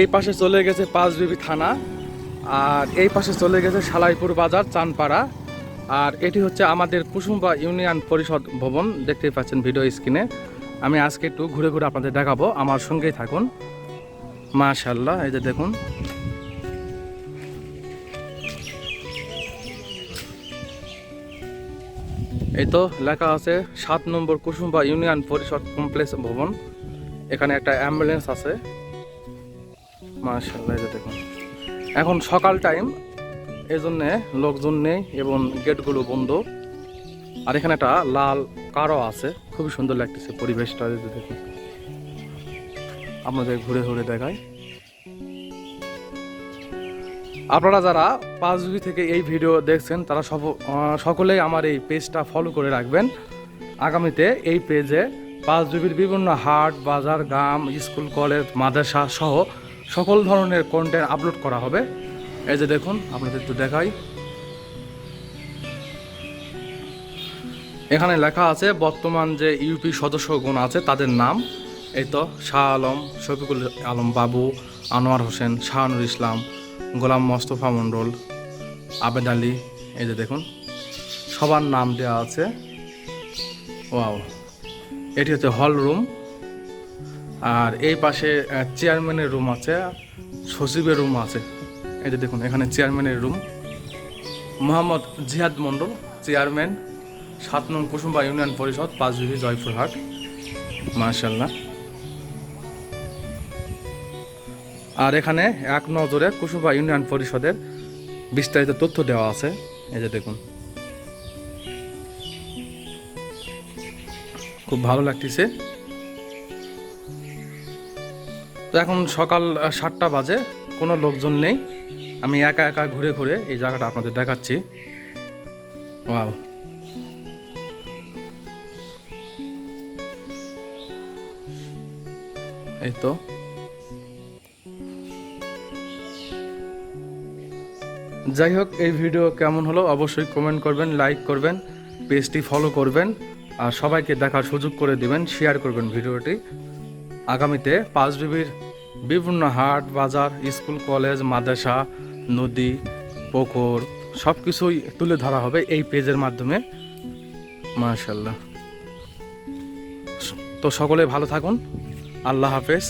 এই পাশে চলে গেছে পাঁচবিবি থানা, আর এই পাশে চলে গেছে সালাইপুর বাজার, চানপাড়া। আর এটি হচ্ছে আমাদের কুসুম্বা ইউনিয়ন পরিষদ ভবন, দেখতেই পাচ্ছেন ভিডিও স্ক্রিনে। আমি আজকে একটু ঘুরে ঘুরে আপনাদের দেখাবো, আমার সঙ্গেই থাকুন। মাশাল্লাহ এই যে দেখুন। এই তো লেখা আছে, সাত নম্বর কুসুম্বা ইউনিয়ন পরিষদ কমপ্লেক্স ভবন। এখানে একটা অ্যাম্বুলেন্স আছে। মাশাল্লাহ এই যে দেখুন। এখন সকাল টাইম এই জন্যে লোকজন নেই এবং গেটগুলো বন্ধ। আর এখানে একটা লাল কারও আছে, খুবই সুন্দর লাগতেছে পরিবেশটা, এই যে দেখুন। আপনাদের ঘুরে ঘুরে দেখায় আপনারা যারা পাঁচবি থেকে এই ভিডিও দেখছেন, তারা সব সকলেই আমার এই পেজটা ফলো করে রাখবেন। আগামীতে এই পেজে পাঁচবিবির বিভিন্ন হাট, বাজার, গ্রাম, স্কুল, কলেজ, মাদ্রাসা সহ সকল ধরনের কন্টেন্ট আপলোড করা হবে। এই যে দেখুন, আপনাদের একটু দেখাই। এখানে লেখা আছে, বর্তমান যে ইউপি সদস্যগণ আছে, তাদের নাম। এই তো, শাহ আলম, শফিকুল আলম বাবু, আনোয়ার হোসেন, শাহানুর ইসলাম, গোলাম মোস্তফা মণ্ডল, আবেদ আলী। এই যে দেখুন, সবার নাম দেওয়া আছে। ওয়াও, এটি হচ্ছে হল রুম। আর এই পাশে চেয়ারম্যানের রুম আছে, সচিবের রুম আছে। এই যে দেখুন, এখানে চেয়ারম্যানের রুম মোহাম্মদ জিহাদ মণ্ডল চেয়ারম্যান সাত নং কুসুম্বা ইউনিয়ন পরিষদ, পাঁচ বিবি জয়পুরহাট। মার্শাল্লাহ আর এখানে এক নজরে কুসুম্বা ইউনিয়ন পরিষদের বিস্তারিত তথ্য দেওয়া আছে। এই যে দেখুন। খুব ভালো লাগতেছে। তো এখন সকাল সাতটা বাজে, কোনো লোকজন নেই। আমি একা একা ঘুরে ঘুরে এই জায়গাটা আপনাদের দেখাচ্ছি। ওয়াও। এই তো। যাই হোক, এই ভিডিও কেমন হলো অবশ্যই কমেন্ট করবেন, লাইক করবেন, পেজটি ফলো করবেন, আর সবাইকে দেখার সুযোগ করে দিবেন, শেয়ার করবেন ভিডিওটি। আগামীতে পাঁচ ডিবির বিভিন্ন হাট, বাজার, স্কুল, কলেজ, মাদ্রাসা, নদী, পুকুর সব কিছুই তুলে ধরা হবে এই পেজের মাধ্যমে। মাশাল্লাহ তো সকলে ভালো থাকুন। আল্লাহ হাফেজ।